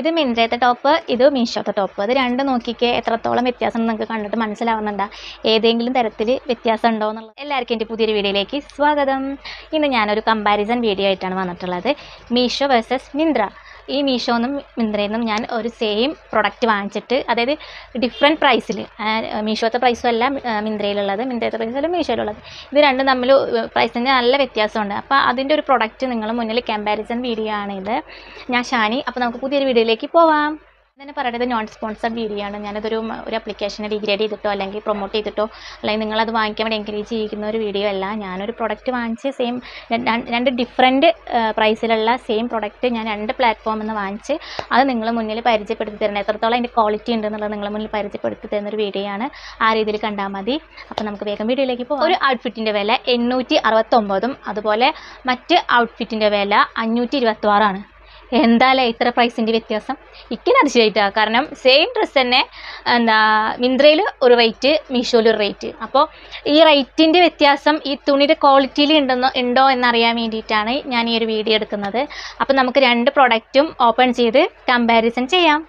ഇത് മിന്ത്രത്തെ ടോപ്പ് ഇത് മീഷോത്തെ ടോപ്പ്. ഇത് രണ്ട് നോക്കിക്കേ എത്രത്തോളം വ്യത്യാസം നിങ്ങൾക്ക് കണ്ടിട്ട് മനസ്സിലാവുന്നുണ്ടോ. ഏതെങ്കിലും തരത്തിൽ വ്യത്യാസം ഉണ്ടോ എന്നുള്ളത്. എല്ലാവർക്കും എന്റെ പുതിയൊരു വീഡിയോയിലേക്ക് സ്വാഗതം. ഇന്ന് ഞാനൊരു കമ്പാരിസൺ വീഡിയോ ആയിട്ടാണ് വന്നിട്ടുള്ളത്. മീഷോ വേഴ്സസ് മിന്ത്ര ഈ മീഷോന്നും മിന്ത്രയിൽ നിന്നും ഞാൻ ഒരു സെയിം പ്രൊഡക്റ്റ് വാങ്ങിച്ചിട്ട് അതായത് ഡിഫറെന്റ് പ്രൈസിൽ മീഷോത്തെ പ്രൈസും അല്ല മിന്ത്രയിലുള്ളത് മിന്ത്രത്തെ പ്രൈസല്ല മീഷോയിലുള്ളത്. ഇത് രണ്ടും തമ്മിൽ പ്രൈസിന് നല്ല വ്യത്യാസമുണ്ട്. അപ്പോൾ അതിന്റെ ഒരു പ്രൊഡക്റ്റ് നിങ്ങൾ മുന്നിൽ കമ്പാരിസൺ വീഡിയോ ആണിത്. ഞാൻ ഷാനി അപ്പോൾ നമുക്ക് പുതിയൊരു വീഡിയോയിലേക്ക് പോവാം. തന്നെ പറയുന്നത് നോൺ സ്പോൺസർഡ് വീഡിയോ ആണ് ഞാനതൊരു ഒരു അപ്ലിക്കേഷനെ ഡിഗ്രേഡ് ചെയ്തിട്ടോ അല്ലെങ്കിൽ പ്രൊമോട്ട് ചെയ്തിട്ടോ അല്ലെങ്കിൽ നിങ്ങളത് വാങ്ങിക്കാൻ വേണ്ടി എൻകറേജ് ചെയ്യുന്ന ഒരു വീഡിയോ അല്ല. ഞാനൊരു പ്രൊഡക്റ്റ് വാങ്ങിച്ച് സെയിം രണ്ട് ഡിഫറെന്റ് പ്രൈസിലുള്ള സെയിം പ്രൊഡക്റ്റ് ഞാൻ രണ്ട് പ്ലാറ്റ്ഫോമിൽ നിന്ന് വാങ്ങിച്ച് അത് നിങ്ങൾ മുന്നിൽ പരിചയപ്പെടുത്തി തരണം. എത്രത്തോളം അതിന്റെ ക്വാളിറ്റി ഉണ്ടെന്നുള്ളത് നിങ്ങളെ മുന്നിൽ പരിചയപ്പെടുത്തി തരുന്ന ഒരു വീഡിയോ ആണ് ആ രീതിയിൽ കണ്ടാൽ മതി. അപ്പോൾ നമുക്ക് വേഗം വീഡിയോയിലേക്ക് പോകാം ഒരു ഔട്ട്ഫിറ്റിന്റെ വില എണ്ണൂറ്റി അതുപോലെ മറ്റ് ഔട്ട്ഫിറ്റിന്റെ വില അഞ്ഞൂറ്റി ഇരുപത്തി ആറാണ് എന്തായാലും ഇത്ര പ്രൈസിന്റെ വ്യത്യാസം. ഇക്കിന് അതിശയമായിട്ടാണ് കാരണം സെയിം ഡ്രസ്സ് തന്നെ എന്താ മിന്ത്രയിൽ ഒരു റേറ്റ് മീഷോയിൽ ഒരു റേറ്റ് അപ്പോൾ ഈ റേറ്റിന്റെ വ്യത്യാസം ഈ തുണിയുടെ ക്വാളിറ്റിയിൽ ഉണ്ടെന്നോ ഉണ്ടോ എന്നറിയാൻ വേണ്ടിയിട്ടാണ് ഞാൻ ഈ ഒരു വീഡിയോ എടുക്കുന്നത്. അപ്പോൾ നമുക്ക് രണ്ട് പ്രൊഡക്റ്റും ഓപ്പൺ ചെയ്ത് കമ്പാരിസൺ ചെയ്യാം.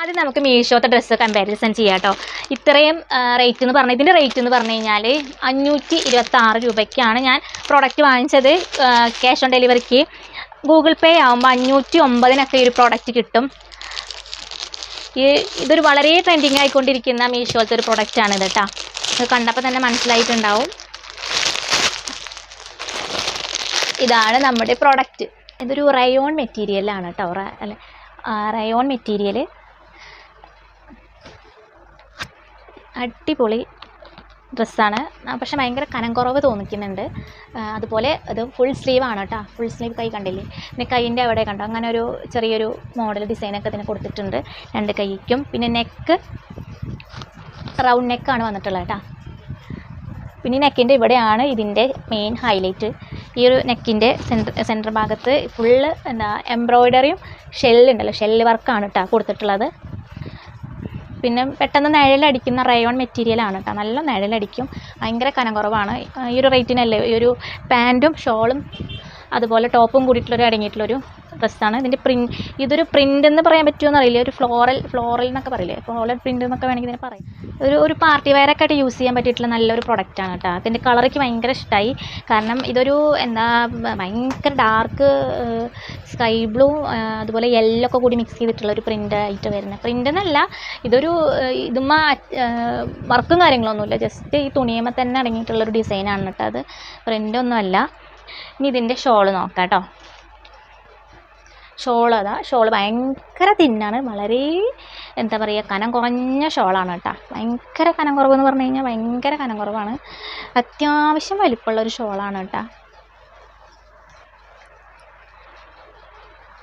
ആദ്യം നമുക്ക് മീഷോത്തെ ഡ്രസ്സ് കമ്പാരിസൺ ചെയ്യാം കേട്ടോ ഇത്രയും റേറ്റ് എന്ന് പറഞ്ഞാൽ ഇതിന്റെ റേറ്റ് എന്ന് പറഞ്ഞു കഴിഞ്ഞാൽ അഞ്ഞൂറ്റി ഇരുപത്തി ആറ് രൂപയ്ക്കാണ് ഞാൻ പ്രോഡക്റ്റ് വാങ്ങിച്ചത് ക്യാഷ് ഓൺ ഡെലിവറിക്ക് ഗൂഗിൾ പേ ആകുമ്പോൾ അഞ്ഞൂറ്റി ഒമ്പതിനൊക്കെ ഈ ഒരു പ്രോഡക്റ്റ് കിട്ടും. ഈ ഇതൊരു വളരെ ട്രെൻഡിങ് ആയിക്കൊണ്ടിരിക്കുന്ന മീഷോത്തെ ഒരു പ്രൊഡക്റ്റാണ് ഇത് കേട്ടോ ഇത് കണ്ടപ്പോൾ തന്നെ മനസ്സിലായിട്ടുണ്ടാവും. ഇതാണ് നമ്മുടെ പ്രോഡക്റ്റ് ഇതൊരു റയോൺ മെറ്റീരിയലാണ് കേട്ടോ അല്ല റയോൺ മെറ്റീരിയൽ അടിപൊളി ഡ്രസ്സാണ് പക്ഷെ ഭയങ്കര കനം കുറവ് തോന്നിക്കുന്നുണ്ട് അതുപോലെ അത് ഫുൾ സ്ലീവ് ആണ് കേട്ടോ ഫുൾ സ്ലീവ് കൈ കണ്ടില്ലേ? പിന്നെ കൈയിന്റെ അവിടെ കണ്ടോ? അങ്ങനെ ഒരു ചെറിയൊരു മോഡൽ ഡിസൈനൊക്കെ ഇതിന് കൊടുത്തിട്ടുണ്ട്. രണ്ട് കൈക്കും. പിന്നെ നെക്ക് റൗണ്ട് നെക്കാണ് വന്നിട്ടുള്ളത് കേട്ടോ പിന്നെ നെക്കിന്റെ ഇവിടെയാണ് ഇതിന്റെ മെയിൻ ഹൈലൈറ്റ് ഈ ഒരു നെക്കിന്റെ സെന്റർ സെന്റർ ഭാഗത്ത് ഫുള്ള് എന്താ എംബ്രോയ്ഡറിയും ഷെല്ലുണ്ടല്ലോ ഷെല്ല് വർക്കാണ് കേട്ടോ കൊടുത്തിട്ടുള്ളത്. പിന്നെ പെട്ടെന്ന് നിഴലടിക്കുന്ന റയോൺ മെറ്റീരിയലാണ് കേട്ടോ. നല്ല നിഴലടിക്കും. ഭയങ്കര കനം കുറവാണ്. ഈ ഒരു റേറ്റിനല്ലേ ഈ ഒരു പാന്റും ഷോളും അതുപോലെ ടോപ്പും കൂടിയിട്ടുള്ളൊരു അടങ്ങിയിട്ടുള്ളൊരു ഡ്രസ്സാണ് ഇതിന്റെ പ്രിന്റ് ഇതൊരു പ്രിന്റ് എന്ന് പറയാൻ പറ്റുമോ എന്നറിയില്ല ഒരു ഫ്ലോറൽ ഫ്ലോറൽ എന്നൊക്കെ പറയില്ലേ? ഫ്ലോറൽ പ്രിന്റ് എന്നൊക്കെ വേണമെങ്കിൽ ഇതിനെ പറയും. ഒരു ഒരു പാർട്ടി വെയറൊക്കെ ആയിട്ട് യൂസ് ചെയ്യാൻ പറ്റിയിട്ടുള്ള നല്ലൊരു പ്രൊഡക്റ്റാണ് കേട്ടോ അതിന്റെ കളറൊക്കെ ഭയങ്കര ഇഷ്ടമായി കാരണം ഇതൊരു എന്താ ഭയങ്കര ഡാർക്ക് സ്കൈ ബ്ലൂ അതുപോലെ യെല്ലോ ഒക്കെ കൂടി മിക്സ് ചെയ്തിട്ടുള്ള ഒരു പ്രിന്റ് ആയിട്ട് വരുന്നത് പ്രിന്റ് എന്നല്ല ഇതൊരു ഇതുമ്മ വർക്കും കാര്യങ്ങളൊന്നുമില്ല. ജസ്റ്റ് ഈ തുണിയമ്മ തന്നെ അടങ്ങിയിട്ടുള്ള ഒരു ഡിസൈനാണ് കേട്ടോ അത്. പ്രിന്റ് ഒന്നുമല്ല. ഇനി ഇതിന്റെ ഷോൾ നോക്കാം കേട്ടോ ഷോൾ അതാ ഷോൾ ഭയങ്കര തിന്നാണ്. വളരെ എന്താ പറയുക കനം കുറഞ്ഞ ഷോളാണ് കേട്ടോ. ഭയങ്കര കനം കുറവെന്ന് പറഞ്ഞു കഴിഞ്ഞാൽ ഭയങ്കര കനം കുറവാണ്. അത്യാവശ്യം വലിപ്പമുള്ള ഒരു ഷോളാണ് കേട്ടോ.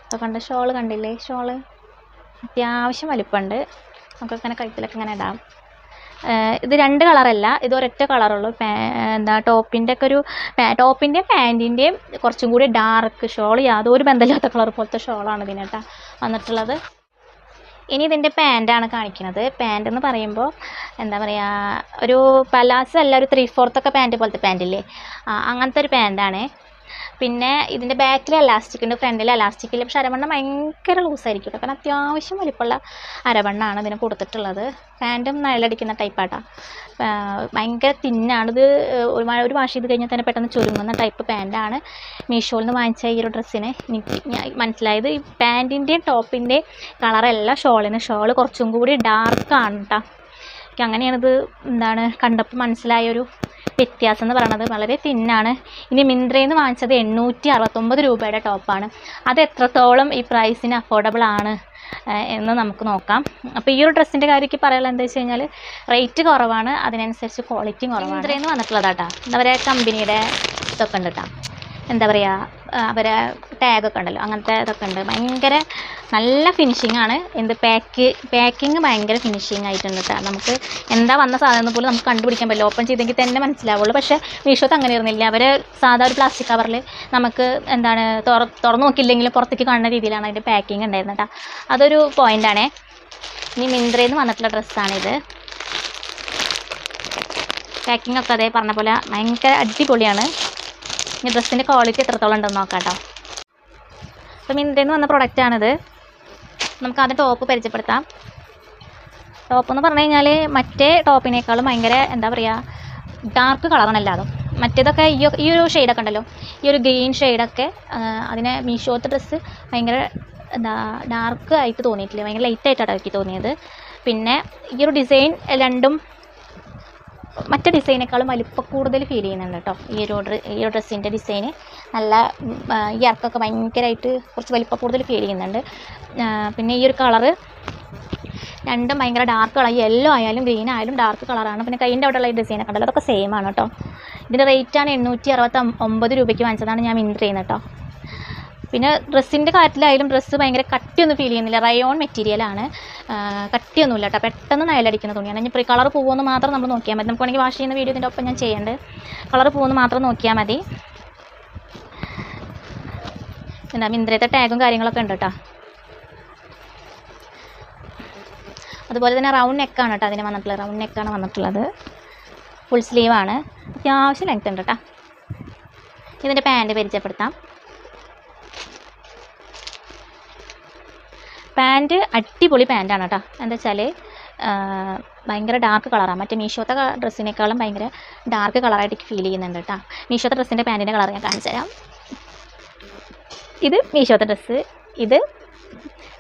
അപ്പോൾ കണ്ട ഷോൾ കണ്ടില്ലേ? ഷോൾ അത്യാവശ്യം വലിപ്പമുണ്ട്. നമുക്കങ്ങനെ കഴുത്തിലൊക്കെ ഇങ്ങനെ ഇടാം. ഇത് രണ്ട് കളറല്ല ഇത് ഒരൊറ്റ കളറുള്ളൂ. എന്താ ടോപ്പിന്റെ ഒക്കെ ഒരു ടോപ്പിന്റെയും പാന്റിന്റെയും കുറച്ചും കൂടി ഡാർക്ക് ഷോൾ യാതൊരു ബന്ധമില്ലാത്ത കളർ പോലത്തെ ഷോളാണ് കേട്ടോ വന്നിട്ടുള്ളത്. ഇനി ഇതിന്റെ പാന്റാണ് കാണിക്കുന്നത്. പാന്റ് എന്ന് പറയുമ്പോൾ എന്താ പറയുക ഒരു പലാസ് അല്ല ഒരു ത്രീ ഫോർത്ത് ഒക്കെ പാന്റ് പോലത്തെ പാന്റില്ലേ ആ അങ്ങനത്തെ ഒരു പാന്റാണ് പിന്നെ ഇതിന്റെ ബാക്കിൽ എലാസ്റ്റിക് ഉണ്ട് ഫ്രണ്ടിൽ എലാസ്റ്റിക് ഇല്ല. പക്ഷേ അരവണ്ണം ഭയങ്കര ലൂസായിരിക്കും കാരണം അത്യാവശ്യം വലിപ്പമുള്ള അരവണ്ണാണ് ഇതിന് കൊടുത്തിട്ടുള്ളത്. പാന്റും നിഴലടിക്കുന്ന ടൈപ്പാട്ടാ ഭയങ്കര തിന്നാണ്. ഇത് ഒരു വാഷ് ചെയ്ത് കഴിഞ്ഞാൽ തന്നെ പെട്ടെന്ന് ചുരുങ്ങുന്ന ടൈപ്പ് പാന്റാണ് മീഷോയിൽ നിന്ന് വാങ്ങിച്ച ഈ ഒരു ഡ്രസ്സിന് എനിക്ക് മനസ്സിലായത് ഈ പാന്റിന്റെയും ടോപ്പിന്റെയും കളറല്ല ഷോളിന്. ഷോൾ കുറച്ചും കൂടി ഡാർക്കാണ് കേട്ടോ എനിക്ക് അങ്ങനെയാണിത് എന്താണ് കണ്ടപ്പോൾ മനസ്സിലായൊരു വ്യത്യാസം എന്ന് പറയുന്നത് വളരെ തിന്നാണ് ഇനി മിന്ത്രയിൽ നിന്ന് വാങ്ങിച്ചത് എണ്ണൂറ്റി അറുപത്തൊമ്പത് രൂപയുടെ ടോപ്പാണ് അത് എത്രത്തോളം ഈ പ്രൈസിന് അഫോർഡബിൾ ആണ് എന്ന് നമുക്ക് നോക്കാം. അപ്പോൾ ഈ ഒരു ഡ്രസ്സിന്റെ കാര്യമൊക്കെ പറയാനുള്ളത് എന്താ വെച്ച് കഴിഞ്ഞാൽ റേറ്റ് കുറവാണ് അതിനനുസരിച്ച് ക്വാളിറ്റിയും കുറവാണ്. മിന്ത്രയിൽ നിന്ന് വന്നിട്ടുള്ളതാട്ടാ. എന്താ പറയുക കമ്പനിയുടെ ഇതൊക്കെ ഉണ്ട് കേട്ടോ എന്താ പറയുക അവരെ ടാഗൊക്കെ ഉണ്ടല്ലോ അങ്ങനത്തെ ഇതൊക്കെ ഉണ്ട്. ഭയങ്കര നല്ല ഫിനിഷിംഗ് ആണ്. എന്ത് പാക്ക് പാക്കിങ് ഭയങ്കര ഫിനിഷിംഗ് ആയിട്ടുണ്ട് കേട്ടോ നമുക്ക് എന്താ വന്ന സാധനം എന്ന് പോലും നമുക്ക് കണ്ടുപിടിക്കാൻ പറ്റില്ല. ഓപ്പൺ ചെയ്തെങ്കിൽ തന്നെ മനസ്സിലാവുള്ളൂ. പക്ഷേ മീഷോത്ത് അങ്ങനെ ഇരുന്നില്ല അവർ സാധാ ഒരു പ്ലാസ്റ്റിക് കവറിൽ നമുക്ക് എന്താണ് തുറ തുറന്നു നോക്കിയില്ലെങ്കിലും പുറത്തേക്ക് കാണുന്ന രീതിയിലാണ് അതിന്റെ പാക്കിങ് ഉണ്ടായിരുന്നത് കേട്ടോ അതൊരു പോയിന്റാണേ ഇനി മിന്ത്രയിൽ നിന്ന് വന്നിട്ടുള്ള ഡ്രസ്സാണിത് പാക്കിംഗ് ഒക്കെ അതേ പറഞ്ഞ പോലെ ഭയങ്കര അടിപൊളിയാണ്. ഇനി ഡ്രസ്സിന്റെ ക്വാളിറ്റി എത്രത്തോളം ഉണ്ടെന്ന് നോക്കാം കേട്ടോ അപ്പം മിന്ത്രയിൽ നിന്ന് വന്ന പ്രൊഡക്റ്റാണിത് നമുക്ക് ആദ്യം ടോപ്പ് പരിചയപ്പെടുത്താം. ടോപ്പ് എന്ന് പറഞ്ഞു കഴിഞ്ഞാൽ മറ്റേ ടോപ്പിനേക്കാളും ഭയങ്കര എന്താ പറയുക ഡാർക്ക് കളറാണ് എല്ലാതും. മറ്റേതൊക്കെ ഈ ഈ ഒരു ഷെയ്ഡൊക്കെ ഉണ്ടല്ലോ ഈ ഒരു ഗ്രീൻ ഷെയ്ഡൊക്കെ അതിനെ മീഷോത്തെ ഡ്രസ്സ് ഭയങ്കര എന്താ ഡാർക്ക് ആയിട്ട് തോന്നിയിട്ടില്ല? ഭയങ്കര ലൈറ്റ് ആയിട്ടാണ് എനിക്ക് തോന്നിയത്. പിന്നെ ഈ ഒരു ഡിസൈൻ രണ്ടും മറ്റേ ഡിസൈനേക്കാളും വലിപ്പം കൂടുതൽ ഫീൽ ചെയ്യുന്നുണ്ട് കേട്ടോ. ഈ ഒരു ഈ ഒരു ഡ്രസ്സിന്റെ ഡിസൈന് നല്ല ഈ ഇറക്കൊക്കെ ഭയങ്കരമായിട്ട് കുറച്ച് വലിപ്പം കൂടുതൽ ഫീൽ ചെയ്യുന്നുണ്ട്. പിന്നെ ഈ ഒരു കളറ് രണ്ടും ഭയങ്കര ഡാർക്ക് കളർ യെല്ലോ ആയാലും ഗ്രീൻ ആയാലും ഡാർക്ക് കളറാണ് പിന്നെ കൈന്റെ അവിടെയുള്ള ഈ ഡിസൈനൊക്കെ ഉണ്ടല്ലോ അതൊക്കെ സെയിം ആണ് കേട്ടോ. ഇതിന്റെ റേറ്റാണ് എണ്ണൂറ്റി അറുപത്തി ഒമ്പത് രൂപയ്ക്ക് വാങ്ങിച്ചതാണ് ഞാൻ മിന്റ് ചെയ്യുന്നത് കേട്ടോ. പിന്നെ ഡ്രസ്സിന്റെ കാര്യത്തിലായാലും ഡ്രസ്സ് ഭയങ്കര കട്ടിയൊന്നും ഫീൽ ചെയ്യുന്നില്ല. റയോൺ മെറ്റീരിയലാണ് കട്ടിയൊന്നുമില്ല കേട്ടോ. പെട്ടെന്ന് നയലടിക്കുന്ന തുണിയാണ്. ഇനി കളർ പോകുമെന്ന് മാത്രം നമ്മൾ നോക്കിയാൽ മതി. നമുക്ക് വേണമെങ്കിൽ വാഷ് ചെയ്യുന്ന വീഡിയോ ഇതിന്റെ ഒപ്പം ഞാൻ ചെയ്യേണ്ടത് കളർ പോകുമെന്ന് മാത്രം നോക്കിയാൽ മതി. എന്താ മിന്ത്രത്തെ ടാഗും കാര്യങ്ങളൊക്കെ ഉണ്ട് കേട്ടോ. അതുപോലെ തന്നെ റൗണ്ട് നെക്കാണ് കേട്ടോ അതിന് വന്നിട്ടുള്ളത്. റൗണ്ട് നെക്കാണ് വന്നിട്ടുള്ളത്. ഫുൾ സ്ലീവാണ് അത്യാവശ്യം ലെങ്ത് ഉണ്ട് കേട്ടോ. ഇതിന്റെ പാന്റ് പരിചയപ്പെടുത്താം. പാന്റ് അടിപൊളി പാന്റാണ് കേട്ടോ. എന്താ വെച്ചാൽ ഭയങ്കര ഡാർക്ക് കളറാണ് മറ്റേ മീഷോത്തെ ഡ്രസ്സിനേക്കാളും ഭയങ്കര ഡാർക്ക് കളറായിട്ട് ഫീൽ ചെയ്യുന്നുണ്ട് കേട്ടോ. മീഷോത്തെ ഡ്രസ്സിന്റെ പാന്റിന്റെ കളർ ഞാൻ കാണിച്ചു തരാം ഇത് മീഷോത്തെ ഡ്രസ്സ് ഇത്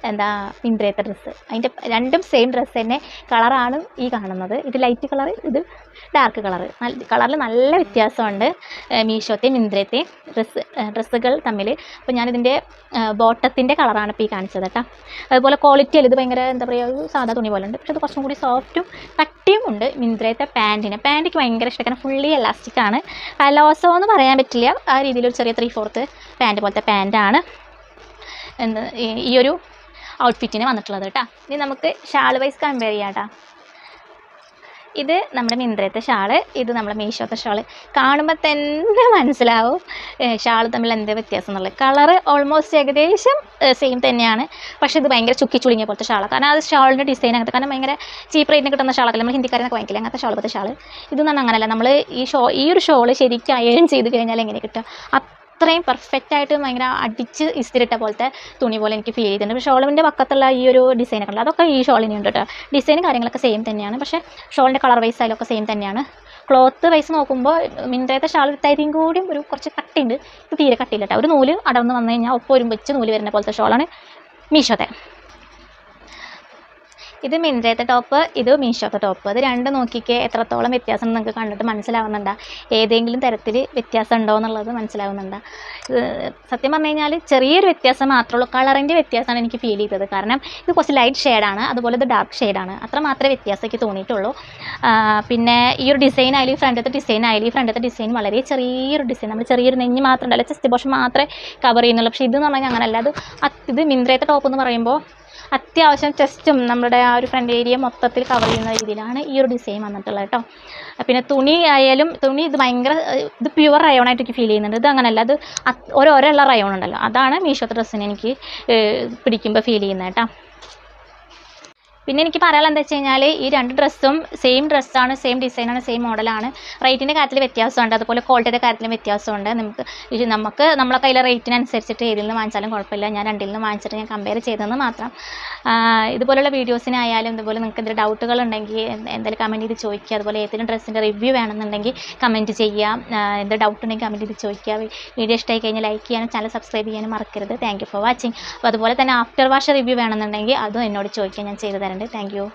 എന്താ മിന്ത്രയത്തെ ഡ്രസ്സ്. അതിന്റെ രണ്ടും സെയിം ഡ്രസ്സ് തന്നെ കളറാണ് ഈ കാണുന്നത്. ഇത് ലൈറ്റ് കളർ ഇത് ഡാർക്ക് കളർ കളറിൽ നല്ല വ്യത്യാസമുണ്ട്. മീഷോത്തെയും മിന്ത്രയത്തെയും ഡ്രസ്സ് ഡ്രസ്സുകൾ തമ്മിൽ അപ്പോൾ ഞാനിതിന്റെ ബോട്ടത്തിന്റെ കളറാണ് ഇപ്പോൾ ഈ കാണിച്ചത് കേട്ടോ. അതുപോലെ ക്വാളിറ്റിയിൽ ഇത് ഭയങ്കര എന്താ പറയുക സാധാ തുണി പോലെ ഉണ്ട് പക്ഷേ അത് കുറച്ചും കൂടി സോഫ്റ്റും കട്ടിയും ഉണ്ട് മിന്ത്രയത്തെ പാന്റിന് പാന്റിക്ക് ഭയങ്കര ഇഷ്ടം. കാരണം ഫുള്ളി എലാസ്റ്റിക്കാണ് പലോസോ എന്ന് പറയാൻ പറ്റില്ല. ആ രീതിയിൽ ഒരു ചെറിയ ത്രീ ഫോർത്ത് പാന്റ് പോലത്തെ പാന്റാണ് എന്ത് ഈ- ഒരു ഔട്ട്ഫിറ്റിന് വന്നിട്ടുള്ളത് കേട്ടോ ഇനി നമുക്ക് ഷാൾ വൈസ് കമ്പയർ ചെയ്യാം കേട്ടോ ഇത് നമ്മുടെ മിന്ത്രത്തെ ഷാൾ ഇത് നമ്മുടെ മീഷോത്തെ ഷാൾ. കാണുമ്പോൾ തന്നെ മനസ്സിലാവും ഷാൾ തമ്മിൽ എന്താ വ്യത്യാസം എന്നുള്ളത്. കളറ് ഓൾമോസ്റ്റ് ഏകദേശം സെയിം തന്നെയാണ്. പക്ഷേ ഇത് ഭയങ്കര ചുക്കി ചുളിങ്ങിയ പോലത്തെ ഷാളാണ് കാരണം അത് ഷാളിന്റെ ഡിസൈൻ അങ്ങനത്തെ കാരണം ഭയങ്കര ചീപ്പ് റേറ്റിന് കിട്ടുന്ന ഷാളൊക്കെ നമ്മൾ ഹിന്ദിക്കാരനൊക്കെ വാങ്ങിക്കില്ല അങ്ങനത്തെ ഷാൾ പോലത്തെ ഷാൾ ഇതൊന്നും അങ്ങനെയല്ല നമ്മൾ ഈ ഷോ ഈ ഒരു ഷോൾ ശരിക്കും അയേൺ ചെയ്ത് കഴിഞ്ഞാൽ എങ്ങനെ കിട്ടുക? അത്രയും പെർഫെക്റ്റ് ആയിട്ട് ഭയങ്കര അടിച്ച് ഇസ്തിരിട്ട പോലത്തെ തുണി പോലെ എനിക്ക് ഫീൽ ചെയ്തിട്ടുണ്ട്. പക്ഷേ ഷോളിന്റെ പക്കത്തുള്ള ഈ ഒരു ഡിസൈനൊക്കെ ഉണ്ട് അതൊക്കെ ഈ ഷോളിന് ഉണ്ട് കേട്ടോ ഡിസൈനും കാര്യങ്ങളൊക്കെ സെയിം തന്നെയാണ്. പക്ഷേ ഷോളിന്റെ കളർ വൈസ് ആയാലും ഒക്കെ സെയിം തന്നെയാണ്. ക്ലോത്ത് വൈസ് നോക്കുമ്പോൾ മിന്റേത്തെ ഷാൾ തരിയും കൂടിയും ഒരു കുറച്ച് കട്ടിയുണ്ട്. ഇത് തീരെ കട്ടിയില്ല കേട്ടോ ഒരു നൂൽ അടർന്ന് വന്നു കഴിഞ്ഞാൽ ഒപ്പം ഒരു വെച്ച് നൂൽ വരുന്ന പോലത്തെ ഷോളാണ് മീഷോത്തെ. ഇത് മിന്ത്രയത്തെ ടോപ്പ് ഇത് മീഷോത്തെ ടോപ്പ്. അത് രണ്ട് നോക്കിക്കേ എത്രത്തോളം വ്യത്യാസം നിങ്ങൾക്ക് കണ്ടിട്ട് മനസ്സിലാവുന്നുണ്ടോ. ഏതെങ്കിലും തരത്തിൽ വ്യത്യാസം ഉണ്ടോ എന്നുള്ളത് മനസ്സിലാവുന്നുണ്ടോ. സത്യം പറഞ്ഞു കഴിഞ്ഞാൽ ചെറിയൊരു വ്യത്യാസം മാത്രമേ ഉള്ളൂ. കളറിന്റെ വ്യത്യാസമാണ് എനിക്ക് ഫീൽ ചെയ്തത്. കാരണം ഇത് കുറച്ച് ലൈറ്റ് ഷെയ്ഡാണ് അതുപോലെ ഇത് ഡാർക്ക് ഷെയ്ഡാണ് അത്ര മാത്രമേ വ്യത്യാസം എനിക്ക് തോന്നിയിട്ടുള്ളൂ പിന്നെ ഈ ഒരു ഡിസൈൻ ആയാലും ഈ ഫ്രണ്ടത്തെ ഡിസൈൻ ആയാലും ഈ ഫ്രണ്ടത്തെ ഡിസൈൻ വളരെ ചെറിയൊരു ഡിസൈൻ നമ്മൾ ചെറിയൊരു നെഞ്ഞ് മാത്രം ചെസ്റ്റ് പോർഷൻ മാത്രമേ കവർ ചെയ്യുന്നുള്ളൂ. പക്ഷേ ഇതെന്ന് പറഞ്ഞാൽ അങ്ങനെയല്ല അത് അത് ഇത് മിന്ത്രയത്തെ ടോപ്പ് എന്ന് പറയുമ്പോൾ അത്യാവശ്യം ചെസ്റ്റും നമ്മുടെ ആ ഒരു ഫ്രണ്ട് ഏരിയ മൊത്തത്തിൽ കവർ ചെയ്യുന്ന രീതിയിലാണ് ഈ ഒരു ഡിസൈൻ വന്നിട്ടുള്ളത് കേട്ടോ പിന്നെ തുണി ആയാലും തുണി ഇത് ഭയങ്കര ഇത് പ്യുവർ റയോണായിട്ട് എനിക്ക് ഫീൽ ചെയ്യുന്നുണ്ട്. ഇത് അങ്ങനെയല്ല അത് ഓരോരോ ഉള്ള റയോൺ ഉണ്ടല്ലോ. അതാണ് മീഷോത്തെ ഡ്രസ്സിന് എനിക്ക് പിടിക്കുമ്പോൾ ഫീൽ ചെയ്യുന്നത് കേട്ടോ പിന്നെ എനിക്ക് പറയാനുള്ള എന്താ വെച്ച് കഴിഞ്ഞാൽ ഈ രണ്ട് ഡ്രസ്സും സെയിം ഡ്രസ്സാണ് സെയിം ഡിസൈനാണ് സെയിം മോഡലാണ് റേറ്റിന്റെ കാര്യത്തിൽ വ്യത്യാസമുണ്ട്. അതുപോലെ ക്വാളിറ്റിയുടെ കാര്യത്തിലും വ്യത്യാസമുണ്ട്. നമുക്ക് ഇത് നമുക്ക് നമ്മളെ കയ്യിലെ റേറ്റിനനുസരിച്ചിട്ട് ഏതിൽ നിന്ന് വാങ്ങിച്ചാലും കുഴപ്പമില്ല. ഞാൻ രണ്ടിൽ നിന്ന് വാങ്ങിച്ചിട്ട് ഞാൻ കമ്പയർ ചെയ്തതെന്ന് മാത്രം. ഇതുപോലുള്ള വീഡിയോസിനായാലും ഇതുപോലെ നിങ്ങൾക്ക് എന്തെങ്കിലും ഡൗട്ടുകൾ ഉണ്ടെങ്കിൽ എന്തെങ്കിലും കമന്റ് ചെയ്ത് ചോദിക്കുക. അതുപോലെ ഏതെങ്കിലും ഡ്രസ്സിന്റെ റിവ്യൂ വേണമെന്നുണ്ടെങ്കിൽ കമന്റ് ചെയ്യുക. എന്ത് ഡൗട്ട് ഉണ്ടെങ്കിൽ കമന്റ് ചെയ്ത് ചോദിക്കുക. വീഡിയോ ഇഷ്ടമായി കഴിഞ്ഞാൽ ലൈക്ക് ചെയ്യാനും ചാനൽ സബ്സ്ക്രൈബ് ചെയ്യാനും മറക്കരുത്. താങ്ക് ഫോർ വാച്ചിങ് അപ്പോൾ അതുപോലെ തന്നെ ആഫ്റ്റർ വാഷ് റിവ്യൂ വേണമെന്നുണ്ടെങ്കിൽ അതും എന്നോട് ചോദിക്കാൻ ഞാൻ ചെയ്തു thank you.